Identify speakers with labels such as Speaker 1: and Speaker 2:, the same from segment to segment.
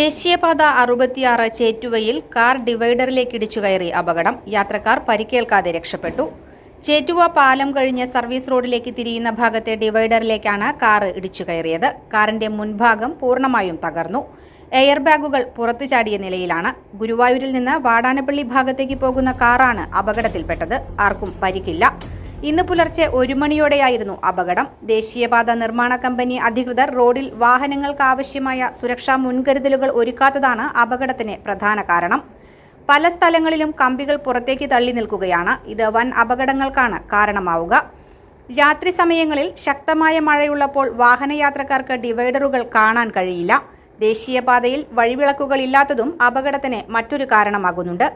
Speaker 1: ദേശീയപാത അറുപത്തിയാറ് ചേറ്റുവയിൽ കാർ ഡിവൈഡറിലേക്ക് ഇടിച്ചു കയറി അപകടം യാത്രക്കാർ പരിക്കേൽക്കാതെ രക്ഷപ്പെട്ടു ചേറ്റുവ പാലം കഴിഞ്ഞ് സർവീസ് റോഡിലേക്ക് തിരിയുന്ന ഭാഗത്തെ ഡിവൈഡറിലേക്കാണ് കാർ ഇടിച്ചു കയറിയത് കാറിന്റെ മുൻഭാഗം പൂർണ്ണമായും തകർന്നു എയർ ബാഗുകൾ പുറത്തു ചാടിയ നിലയിലാണ് ഗുരുവായൂരിൽ നിന്ന് വാടാനപ്പള്ളി ഭാഗത്തേക്ക് പോകുന്ന കാറാണ് അപകടത്തിൽപ്പെട്ടത് ആർക്കും പരിക്കില്ല ഇന്ന് പുലർച്ചെ ഒരു മണിയോടെയായിരുന്നു അപകടം ദേശീയപാത നിർമ്മാണ കമ്പനി അധികൃതർ റോഡിൽ വാഹനങ്ങൾക്ക് ആവശ്യമായ സുരക്ഷാ മുൻകരുതലുകൾ ഒരുക്കാത്തതാണ് അപകടത്തിന് പ്രധാന കാരണം പല സ്ഥലങ്ങളിലും കമ്പികൾ പുറത്തേക്ക് തള്ളി നിൽക്കുകയാണ് ഇത് വൻ അപകടങ്ങൾക്കാണ് കാരണമാവുക രാത്രി സമയങ്ങളിൽ ശക്തമായ മഴയുള്ളപ്പോൾ വാഹനയാത്രക്കാർക്ക് ഡിവൈഡറുകൾ കാണാൻ കഴിയില്ല ദേശീയപാതയിൽ വഴിവിളക്കുകളില്ലാത്തതും അപകടത്തിന് മറ്റൊരു കാരണമാകുന്നുണ്ട്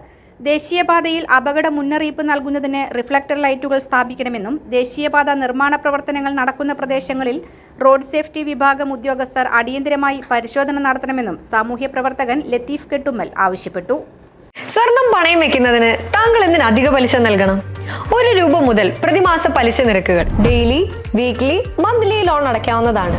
Speaker 1: ദേശീയപാതയിൽ അപകട മുന്നറിയിപ്പ് നൽകുന്നതിന് റിഫ്ലക്ടർ ലൈറ്റുകൾ സ്ഥാപിക്കണമെന്നും ദേശീയപാത നിർമ്മാണ പ്രവർത്തനങ്ങൾ നടക്കുന്ന പ്രദേശങ്ങളിൽ റോഡ് സേഫ്റ്റി വിഭാഗം ഉദ്യോഗസ്ഥർ അടിയന്തരമായി പരിശോധന നടത്തണമെന്നും സാമൂഹ്യ പ്രവർത്തകൻ ലത്തീഫ് കെട്ടുമ്മൽ ആവശ്യപ്പെട്ടു
Speaker 2: സ്വർണം പണയം വെക്കുന്നതിന് താങ്കൾ എന്തിന് അധിക പലിശ നൽകണം ഒരു രൂപ മുതൽ പ്രതിമാസ പലിശ നിരക്കുകൾ ഡെയിലി വീക്ക്ലി മന്ത്ലി ലോൺ അടയ്ക്കാവുന്നതാണ്